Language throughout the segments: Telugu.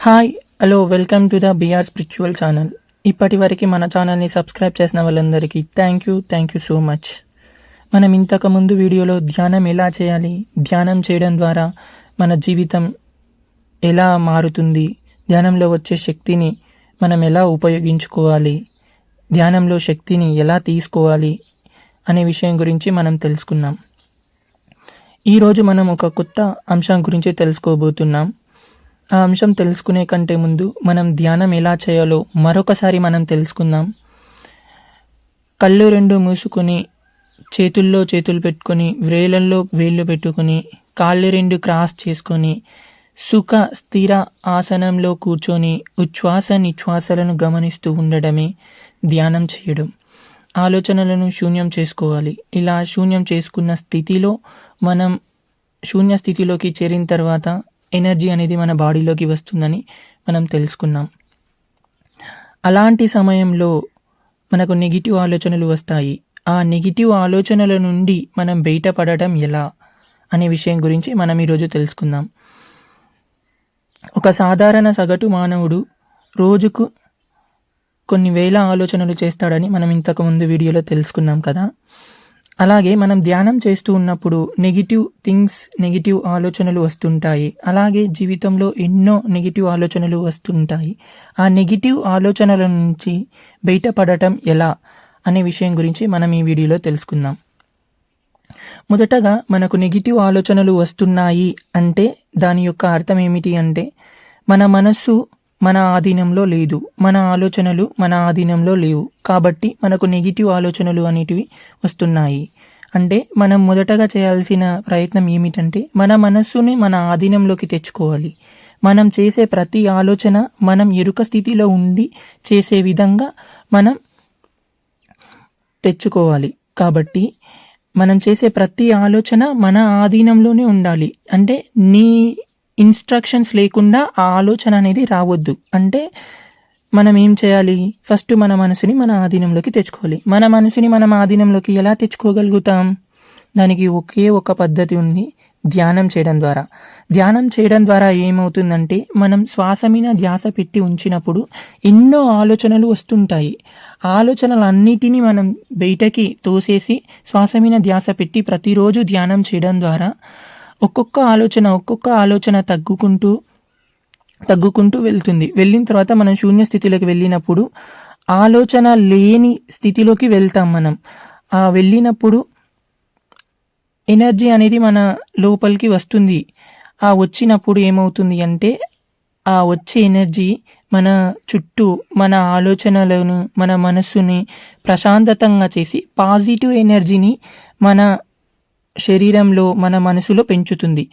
Hi hello welcome to the BR spiritual channel ఇప్పటి వరకు మన ఛానల్ని సబ్స్క్రైబ్ చేసిన వాళ్ళందరికీ thank you thank you so much మనం ఇంతకుముందు వీడియోలో ధ్యానం ఎలా చేయాలి ధ్యానం చేయడం ద్వారా మన జీవితం ఎలా మారుతుంది ధ్యానంలో వచ్చే శక్తిని మనం ఎలా ఉపయోగించుకోవాలి ధ్యానంలో శక్తిని ఎలా తీసుకోవాలి అనే విషయం గురించి మనం తెలుసుకున్నాం. ఈరోజు మనం ఒక కొత్త అంశం గురించి తెలుసుకోబోతున్నాం. ఆ అంశం తెలుసుకునే కంటే ముందు మనం ధ్యానం ఎలా చేయాలో మరొకసారి మనం తెలుసుకుందాం. కళ్ళు రెండు మూసుకొని చేతుల్లో చేతులు పెట్టుకొని వ్రేలల్లో వేళ్ళు పెట్టుకొని కాళ్ళు రెండు క్రాస్ చేసుకొని సుఖ స్థిర ఆసనంలో కూర్చొని ఉచ్ఛ్వాస నిశ్వాసలను గమనిస్తూ ఉండడమే ధ్యానం చేయడం. ఆలోచనలను శూన్యం చేసుకోవాలి. ఇలా శూన్యం చేసుకున్న స్థితిలో మనం శూన్య స్థితిలోకి చేరిన తర్వాత ఎనర్జీ అనేది మన బాడీలోకి వస్తుందని మనం తెలుసుకున్నాం. అలాంటి సమయంలో మనకు నెగిటివ్ ఆలోచనలు వస్తాయి. ఆ నెగిటివ్ ఆలోచనల నుండి మనం బయటపడటం ఎలా అనే విషయం గురించి మనం ఈరోజు తెలుసుకుందాం. ఒక సాధారణ సగటు మానవుడు రోజుకు కొన్ని వేల ఆలోచనలు చేస్తాడని మనం ఇంతకుముందు వీడియోలో తెలుసుకున్నాం కదా. అలాగే మనం ధ్యానం చేస్తూ ఉన్నప్పుడు నెగిటివ్ థింగ్స్ నెగిటివ్ ఆలోచనలు వస్తుంటాయి. అలాగే జీవితంలో ఎన్నో నెగిటివ్ ఆలోచనలు వస్తుంటాయి. ఆ నెగిటివ్ ఆలోచనల నుంచి బయటపడటం ఎలా అనే విషయం గురించి మనం ఈ వీడియోలో తెలుసుకుందాం. మొదటగా మనకు నెగిటివ్ ఆలోచనలు వస్తున్నాయి అంటే దాని యొక్క అర్థం ఏమిటి అంటే మన మనస్సు మన ఆధీనంలో లేదు. మన ఆలోచనలు మన ఆధీనంలో లేవు. కాబట్టి మనకు నెగిటివ్ ఆలోచనలు అనేటివి వస్తున్నాయి. అంటే మనం మొదటగా చేయాల్సిన ప్రయత్నం ఏమిటంటే మన మనస్సుని మన ఆధీనంలోకి తెచ్చుకోవాలి. మనం చేసే ప్రతి ఆలోచన మనం ఎరుక స్థితిలో ఉండి చేసే విధంగా మనం తెచ్చుకోవాలి. కాబట్టి మనం చేసే ప్రతి ఆలోచన మన ఆధీనంలోనే ఉండాలి. అంటే నీ ఇన్స్ట్రక్షన్స్ లేకుండా ఆ ఆలోచన అనేది రావద్దు. అంటే మనం ఏం చేయాలి? ఫస్ట్ మన మనసుని మన ఆధీనంలోకి తెచ్చుకోవాలి. మన మనసుని మనం ఆధీనంలోకి ఎలా తెచ్చుకోగలుగుతాం? దానికి ఒకే ఒక పద్ధతి ఉంది ధ్యానం చేయడం ద్వారా. ధ్యానం చేయడం ద్వారా ఏమవుతుందంటే మనం శ్వాస మీద ధ్యాస పెట్టి ఉంచినప్పుడు ఎన్నో ఆలోచనలు వస్తుంటాయి. ఆలోచనలన్నిటినీ మనం బయటకి తోసేసి శ్వాస మీద ధ్యాస పెట్టి ప్రతిరోజు ధ్యానం చేయడం ద్వారా ఒక్కొక్క ఆలోచన ఒక్కొక్క ఆలోచన తగ్గుకుంటూ తగ్గుకుంటూ వెళ్తుంది. వెళ్ళిన తర్వాత మనం శూన్య స్థితిలోకి వెళ్ళినప్పుడు ఆలోచన లేని స్థితిలోకి వెళ్తాం మనం. ఆ వెళ్ళినప్పుడు ఎనర్జీ అనేది మన లోపలికి వస్తుంది. ఆ వచ్చినప్పుడు ఏమవుతుంది అంటే ఆ వచ్చే ఎనర్జీ మన చుట్టూ మన ఆలోచనలను మన మనస్సుని ప్రశాంతతంగా చేసి పాజిటివ్ ఎనర్జీని మన శరీరంలో మన మనసులో పెంచుతుంది.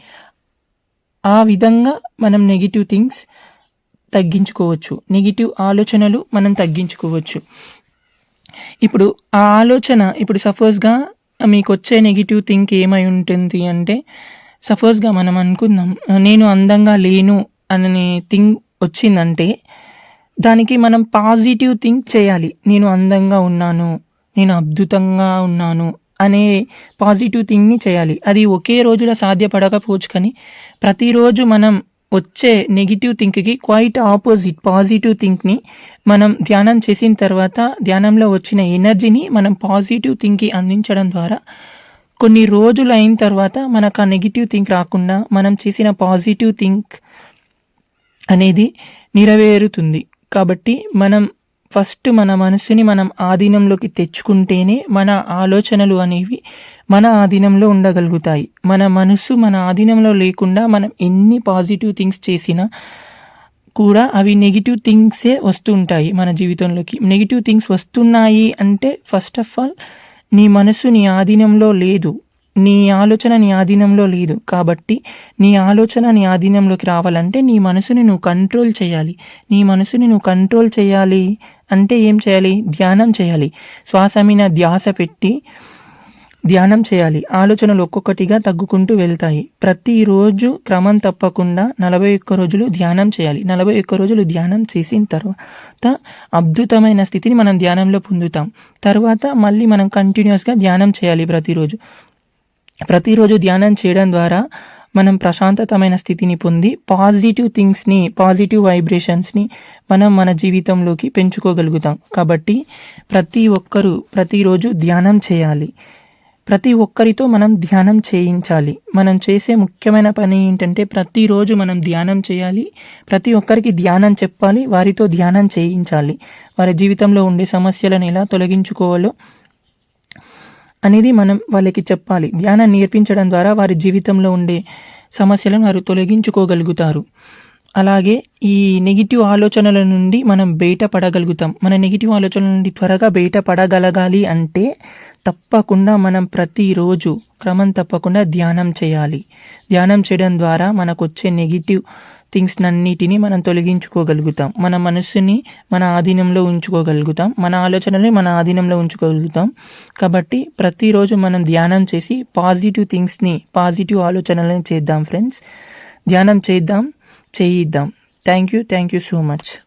ఆ విధంగా మనం నెగిటివ్ థింగ్స్ తగ్గించుకోవచ్చు. నెగిటివ్ ఆలోచనలు మనం తగ్గించుకోవచ్చు. ఇప్పుడు ఆ ఆలోచన ఇప్పుడు సపోజ్గా మీకు వచ్చే నెగిటివ్ థింక్ ఏమై ఉంటుంది అంటే సపోజ్గా మనం అనుకుందాం నేను అందంగా లేను అనే థింగ్ వచ్చిందంటే దానికి మనం పాజిటివ్ థింక్ చేయాలి. నేను అందంగా ఉన్నాను నేను అద్భుతంగా ఉన్నాను అనే పాజిటివ్ థింగ్ని చేయాలి. అది ఒకే రోజులో సాధ్యపడకపోవచ్చు కానీ ప్రతిరోజు మనం వచ్చే నెగిటివ్ థింక్కి క్వైట్ ఆపోజిట్ పాజిటివ్ థింక్ని మనం ధ్యానం చేసిన తర్వాత ధ్యానంలో వచ్చిన ఎనర్జీని మనం పాజిటివ్ థింక్కి అందించడం ద్వారా కొన్ని రోజులు అయిన తర్వాత మనకు ఆ నెగిటివ్ థింక్ రాకుండా మనం చేసిన పాజిటివ్ థింక్ అనేది నెరవేరుతుంది. కాబట్టి మనం ఫస్ట్ మన మనసుని మనం ఆధీనంలోకి తెచ్చుకుంటేనే మన ఆలోచనలు అనేవి మన ఆధీనంలో ఉండగలుగుతాయి. మన మనసు మన ఆధీనంలో లేకుండా మనం ఎన్ని పాజిటివ్ థింగ్స్ చేసినా కూడా అవి నెగిటివ్ థింగ్సే వస్తుంటాయి మన జీవితంలోకి. నెగిటివ్ థింగ్స్ వస్తున్నాయి అంటే ఫస్ట్ ఆఫ్ ఆల్ నీ మనసు నీ ఆధీనంలో లేదు. నీ ఆలోచన నీ ఆధీనంలో లేదు. కాబట్టి నీ ఆలోచన నీ ఆధీనంలోకి రావాలంటే నీ మనసుని నువ్వు కంట్రోల్ చేయాలి. నీ మనసుని నువ్వు కంట్రోల్ చేయాలి అంటే ఏం చేయాలి? ధ్యానం చేయాలి. శ్వాస మీద ధ్యాస పెట్టి ధ్యానం చేయాలి. ఆలోచనలు ఒక్కొక్కటిగా తగ్గుకుంటూ వెళ్తాయి. ప్రతిరోజు క్రమం తప్పకుండా నలభై ఒక్క రోజులు ధ్యానం చేయాలి. నలభై ఒక్క రోజులు ధ్యానం చేసిన తర్వాత అద్భుతమైన స్థితిని మనం ధ్యానంలో పొందుతాం. తర్వాత మళ్ళీ మనం కంటిన్యూస్గా ధ్యానం చేయాలి ప్రతిరోజు. ప్రతిరోజు ధ్యానం చేయడం ద్వారా మనం ప్రశాంతతమైన స్థితిని పొంది పాజిటివ్ థింగ్స్ని పాజిటివ్ వైబ్రేషన్స్ని మనం మన జీవితంలోకి పెంచుకోగలుగుతాం. కాబట్టి ప్రతి ఒక్కరూ ప్రతిరోజు ధ్యానం చేయాలి. ప్రతి ఒక్కరితో మనం ధ్యానం చేయించాలి. మనం చేసే ముఖ్యమైన పని ఏంటంటే ప్రతిరోజు మనం ధ్యానం చేయాలి. ప్రతి ఒక్కరికి ధ్యానం చెప్పాలి. వారితో ధ్యానం చేయించాలి. వారి జీవితంలో ఉండే సమస్యలను ఎలా తొలగించుకోవాలో అనేది మనం వాళ్ళకి చెప్పాలి. ధ్యానం నేర్పించడం ద్వారా వారి జీవితంలో ఉండే సమస్యలను వారు తొలగించుకోగలుగుతారు. అలాగే ఈ నెగిటివ్ ఆలోచనల నుండి మనం బయటపడగలుగుతాం మన నెగిటివ్ ఆలోచనల నుండి త్వరగా బయటపడగలగాలి అంటే తప్పకుండా మనం ప్రతిరోజు క్రమం తప్పకుండా ధ్యానం చేయాలి. ధ్యానం చేయడం ద్వారా మనకు వచ్చే నెగిటివ్ థింగ్స్ అన్నిటినీ మనం తొలగించుకోగలుగుతాం. మన మనసుని మన ఆధీనంలో ఉంచుకోగలుగుతాం. మన ఆలోచనల్ని మన ఆధీనంలో ఉంచుకోగలుగుతాం. కాబట్టి ప్రతిరోజు మనం ధ్యానం చేసి పాజిటివ్ థింగ్స్ని పాజిటివ్ ఆలోచనలని చేద్దాం ఫ్రెండ్స్. ధ్యానం చేద్దాం. చేయిద్దాం. Thank you thank you so much